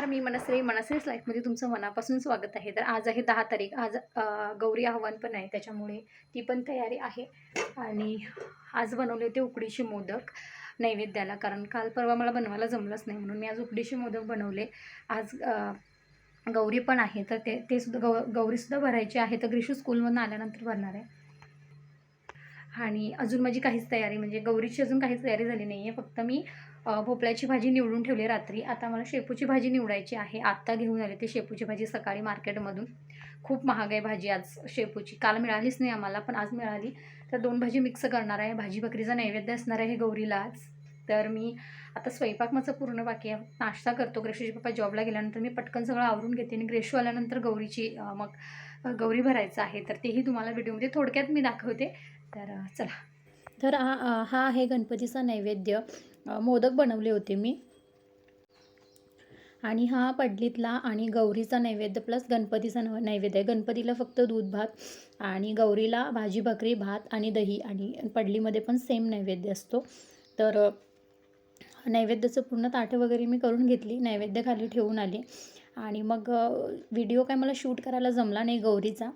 नमस्कार मी मनश्री मनश्रीच लाईफमध्ये तुमचं मनापासून स्वागत आहे. तर आज आहे दहा तारीख. आज गौरी आव्हान पण आहे. त्याच्यामुळे ती पण तयारी आहे. आणि आज बनवले होते उकडीचे मोदक नैवेद्याला. कारण काल परवा मला बनवायला जमलंच नाही म्हणून मी आज उकडीचे मोदक बनवले. आज गौरी पण आहे. तर ते ते सुद्धा गौ गौरीसुद्धा भरायची आहे. तर ग्रीशू स्कूलमधून आल्यानंतर भरणार आहे. आणि अजून माझी काहीच तयारी म्हणजे गौरीची अजून काहीच तयारी झाली नाही आहे फक्त मी भोपळ्याची भाजी निवडून ठेवली रात्री. आता मला शेपूची भाजी निवडायची आहे. आत्ता घेऊन आले ते शेपूची भाजी सकाळी मार्केटमधून. खूप महाग आहे भाजी आज शेपूची. काल मिळालीच नाही आम्हाला पण आज मिळाली. तर दोन भाजी मिक्स करणार आहे. भाजी बकरीचा नैवेद्य असणार आहे गौरीला आज. तर मी आता स्वयंपाक माझं पूर्ण बाकी आहे. नाश्ता करतो. ग्रेशूचे पप्पा जॉबला गेल्यानंतर मी पटकन सगळं आवरून घेते आणि ग्रेशू आल्यानंतर गौरीची मग गौरी भरायचं आहे. तर तेही तुम्हाला व्हिडिओमध्ये थोडक्यात मी दाखवते. तर चला. तर हा हा आहे गणपतीचा नैवेद्य. मोदक बनवले होते मी. आणि हा पडलीतला आणि गौरीचा नैवेद्य प्लस गणपतीचा नव नैवेद्य. आहे गणपतीला फक्त दूध भात आणि गौरीला भाजी भाकरी भात आणि दही आणि पडलीमध्ये पण सेम नैवेद्य असतो. तर नैवेद्याचं पूर्ण ताटं वगैरे मी करून घेतली. नैवेद्य खाली ठेवून आली. आणि मग व्हिडिओ काय मला शूट करायला जमला नाही गौरीचा.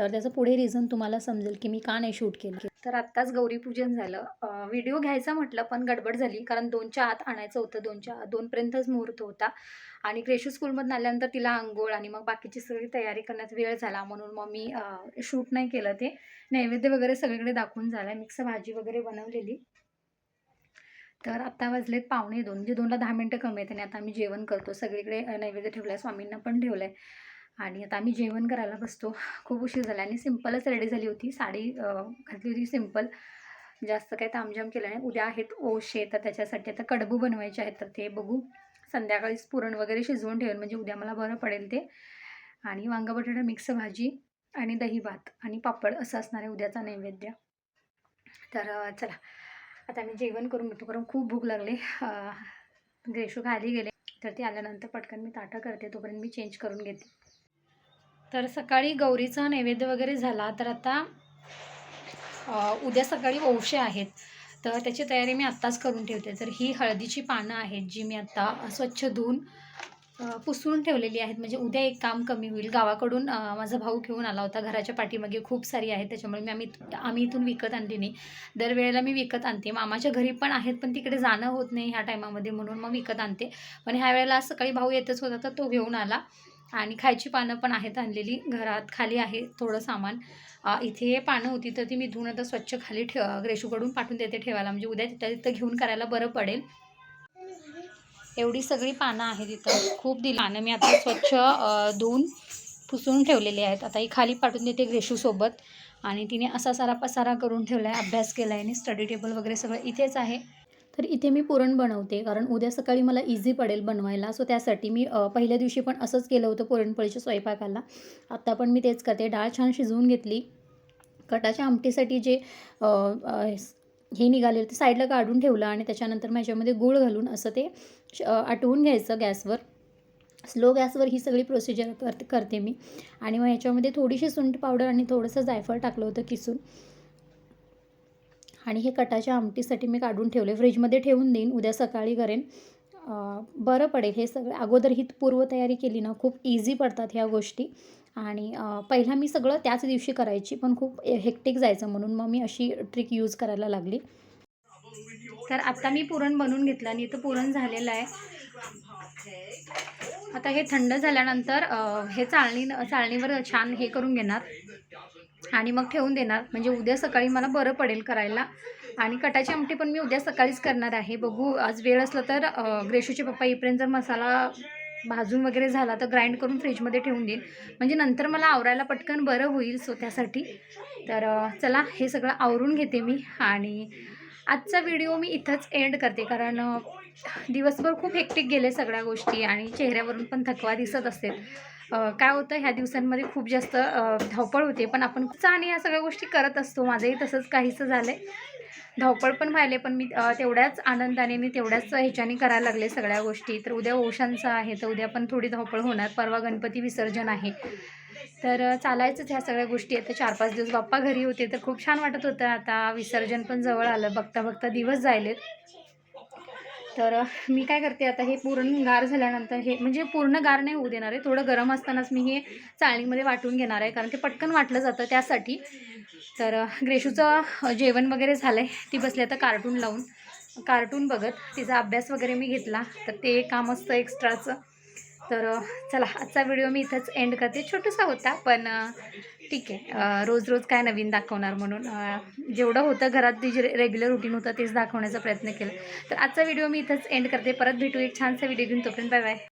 तर त्याचं पुढे रिझन तुम्हाला समजेल की मी का नाही शूट केलं. तर आत्ताच गौरीपूजन झालं. व्हिडिओ घ्यायचा म्हटलं पण गडबड झाली. कारण दोनच्या आत आणायचं होतं दोनच्या दोनपर्यंतच मुहूर्त होता. आणि क्रेशू स्कूलमधून आल्यानंतर तिला आंघोळ आणि मग बाकीची सगळी तयारी करण्यात वेळ झाला. म्हणून मग मी शूट नाही केलं ते. नैवेद्य वगैरे सगळीकडे दाखवून झालं मिक्स भाजी वगैरे बनवलेली. तर आत्ता वाजलेत पावणे दोन. म्हणजे दोनला दहा मिनटं कमी आहेत आणि आता आम्ही जेवण करतो. सगळीकडे नैवेद्य ठेवला आहे स्वामींना पण ठेवलं आहे आणि आता आम्ही जेवण करायला बसतो. खूप उशीर झाला आणि सिम्पलच रेडी झाली होती. साडी घातली होती सिंपल. जास्त काही तामजाम केलं नाही. उद्या आहेत ओशे तर त्याच्यासाठी आता कडबू बनवायचे आहेत. तर ते बघू. संध्याकाळीच पुरण वगैरे शिजवून ठेवेल म्हणजे उद्या मला बरं पडेल ते. आणि वांगा बटाटा मिक्स भाजी आणि दही भात आणि पापड असं असणार आहे उद्याचा नैवेद्य. तर चला. आता मी जेवण करून घेतो. कारण खूप भूक लागले. ग्रेशू खाली गेले. तर ते आल्यानंतर पटकन मी ताटं करते. तोपर्यंत मी चेंज करून घेते. तर सकाळी गौरीचा नैवेद्य वगैरे झाला तर आता उद्या सकाळी ओवशे आहेत. तर त्याची तयारी मी आत्ताच करून ठेवते. तर ही हळदीची पानं आहेत जी मी आत्ता स्वच्छ धुवून पुसून ठेवलेली आहेत. म्हणजे उद्या एक काम कमी होईल. गावाकडून माझा भाऊ घेऊन आला होता. घराच्या पाठीमागे खूप सारी आहेत. त्याच्यामुळे मी आम्ही आम्ही इथून विकत आणली नाही. दरवेळेला मी विकत आणते. मामाच्या घरी पण आहेत पण तिकडे जाणं होत नाही ह्या टायमामध्ये म्हणून मग विकत आणते. पण ह्या वेळेला सकाळी भाऊ येतच होता तर तो घेऊन आला. आणि खायची पानं पण आहेत आणलेली घरात खाली आहे थोडं सामान. इथे पानं होती तर ती मी धुवून आता स्वच्छ खाली ठेव रेशूकडून पाठवून देते ठेवायला. म्हणजे उद्या तिथं तिथं घेऊन करायला बरं पडेल. एवढी सगळी पानं आहेत इथं. खूप दिली. पानं मी आता स्वच्छ धुवून पुसून ठेवलेली आहेत. आता ही खाली पाठवून देते ग्रेशूसोबत आणि तिने असा सारा पसारा करून ठेवला आहे अभ्यास केला आहे आणि स्टडी टेबल वगैरे सगळं इथेच आहे. तर इथे मी पुरण बनवते कारण उद्या सकाळी मला इझी पडेल बनवायला. सो त्यासाठी मी पहिल्या दिवशी पण असंच केलं होतं पुरणपोळीच्या स्वयंपाकाला. आत्ता पण मी तेच करते. डाळ छान शिजवून घेतली. कटाच्या आमटीसाठी जे हे निघाले ते साईडला काढून ठेवलं आणि त्याच्यानंतर मग ह्याच्यामध्ये गूळ घालून असं ते श- आटवून घ्यायचं गॅसवर. स्लो गॅसवर ही सगळी प्रोसिजर करते करते मी. आणि मग ह्याच्यामध्ये थोडीशी सुंठ पावडर आणि थोडंसं जायफळ टाकलं होतं किसून. आणि हे कटाच्या आमटीसाठी मी काढून ठेवले. फ्रीजमध्ये ठेवून देईन उद्या सकाळी करेन. बरं पडेल. हे सगळं अगोदर ही पूर्वतयारी केली ना खूप इझी पडतात ह्या गोष्टी. आणि पहिला मी सगळं त्याच दिवशी करायची पण खूप हेक्टिक जायचं म्हणून मग मी अशी ट्रिक यूज करायला लागली. तर आता मी पुरण बनवून घेतलं आणि इथं पुरण झालेलं आहे. आता हे थंड झाल्यानंतर हे चाळणी चाळणीवर छान हे करून घेणार. आणि मग ठेवून देणार. म्हणजे उद्या सकाळी मला बरं पडेल करायला. आणि कटाची आमटी पण मी उद्या सकाळीच करणार आहे. बघू आज वेळ असला तर ग्रेशूचे पप्पा येईपर्यंत जर मसाला भाजून वगैरे झाला तर ग्राइंड करून फ्रीजमध्ये ठेवून देईन. म्हणजे नंतर मला आवरायला पटकन बरं होईल सो त्यासाठी. तर चला हे सगळं आवरून घेते मी. आणि आजचा व्हिडिओ मी इथंच एंड करते. कारण दिवसभर खूप हेक्टिक गेले सगळ्या गोष्टी आणि चेहऱ्यावरून पण थकवा दिसत असेल काय होतं ह्या दिवसांमध्ये खूप जास्त धावपळ होते पण आपण आणि ह्या सगळ्या गोष्टी करत असतो. माझंही तसंच काहीचं झालं आहे धावपळ पण व्हायले पण मी तेवढ्याच आनंदाने मी तेवढ्याच ह्याच्याने करायला लागले सगळ्या गोष्टी. तर उद्या ओशांचं आहे तर उद्या पण थोडी धावपळ होणार. परवा गणपती विसर्जन आहे. तर चालायचंच ह्या सगळ्या गोष्टी. आता चार पाच दिवस बाप्पा घरी होते तर खूप छान वाटत होतं. आता विसर्जन पण जवळ आलं. बघता बघता दिवस जायलेत. तर मी काय करते आता हे पूर्ण गार झाल्यानंतर हे म्हणजे पूर्ण गार नाही होऊ देणार आहे. थोडं गरम असतानाच मी हे चाळणीमध्ये वाटून घेणार आहे कारण ते पटकन वाटलं जातं त्यासाठी. तर ग्रेशूचं जेवण वगैरे झालं आहे ती बसली आता कार्टून लावून. कार्टून बघत तिचा अभ्यास वगैरे मी घेतला. तर ते काम असतं एक्स्ट्राचं. तर चला आजचा व्हिडिओ मी इथंच एंड करते. छोटूसा होता पण ठीक आहे. रोज रोज काय नवीन दाखवणार म्हणून? जेवढं होतं घरात जे रेग्युलर रुटीन होतं तेच दाखवण्याचा प्रयत्न केला. तर आजचा व्हिडिओ मी इथंच एंड करते. परत भेटू एक छानसा व्हिडिओ घेऊन. तोपर्यंत बाय बाय